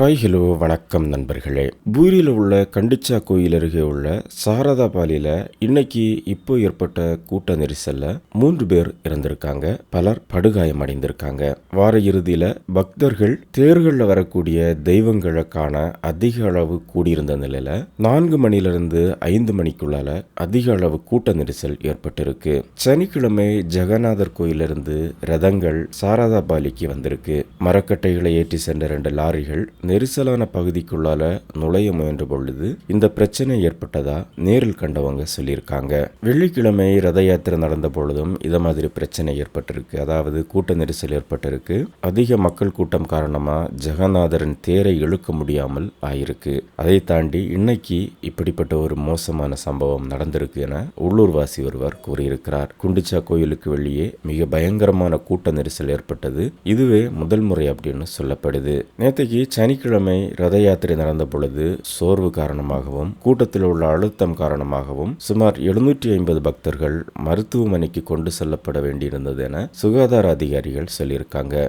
Hi hello வணக்கம் நண்பர்களே. பூரியில் உள்ள கண்டிச்சா கோயில் அருகே உள்ள சாரதாபாலியில் இன்னைக்கு இப்போ ஏற்பட்ட கூட்ட நெரிசலில் மூன்று பேர் இறந்திருக்காங்க. பலர் படுகாயம் அடைந்திருக்காங்க. வார இறுதியில் பக்தர்கள் தேர்களில் வரக்கூடிய தெய்வங்களை காண அதிக அளவு கூடியிருந்த நிலையில் நான்கு மணிலிருந்து ஐந்து மணிக்குள்ளால அதிக அளவு கூட்ட நெரிசல் ஏற்பட்டிருக்கு. சனிக்கிழமை ஜெகநாதர் கோயிலிருந்து ரதங்கள் சாரதா பாலிக்கு வந்திருக்கு. மரக்கட்டைகளை ஏற்றி சென்ற ரெண்டு லாரிகள் நெரிசலான பகுதிக்குள்ளால நுழைய முயன்ற பொழுது இந்த பிரச்சனை ஏற்பட்டதா நேரில் கண்டவங்க சொல்லியிருக்காங்க. வெள்ளிக்கிழமை ரத யாத்திரை நடந்த பொழுதும் இத மாதிரி பிரச்சனை ஏற்பட்டிருக்கு. அதாவது கூட்ட நெரிசல் ஏற்பட்டிருக்கு. அதிக மக்கள் கூட்டம் காரணமா ஜெகநாதரின் தேரை இழுக்க முடியாமல் ஆயிருக்கு. அதை தாண்டி இன்னைக்கு இப்படிப்பட்ட ஒரு மோசமான சம்பவம் நடந்திருக்கு என உள்ளூர்வாசி ஒருவர் கூறியிருக்கிறார். குண்டிச்சா கோயிலுக்கு வெளியே மிக பயங்கரமான கூட்ட நெரிசல் ஏற்பட்டது. இதுவே முதல் முறை அப்படின்னு சொல்லப்படுது. நேத்தைக்கு சனிக்கிழமை ரத யாத்திரை நடந்த பொழுது சோர்வு காரணமாகவும் கூட்டத்தில் உள்ள அழுத்தம் காரணமாகவும் சுமார் எழுநூற்றி ஐம்பது பக்தர்கள் மருத்துவமனைக்கு கொண்டு செல்லப்பட வேண்டியிருந்தது என சுகாதார அதிகாரிகள் சொல்லியிருக்காங்க.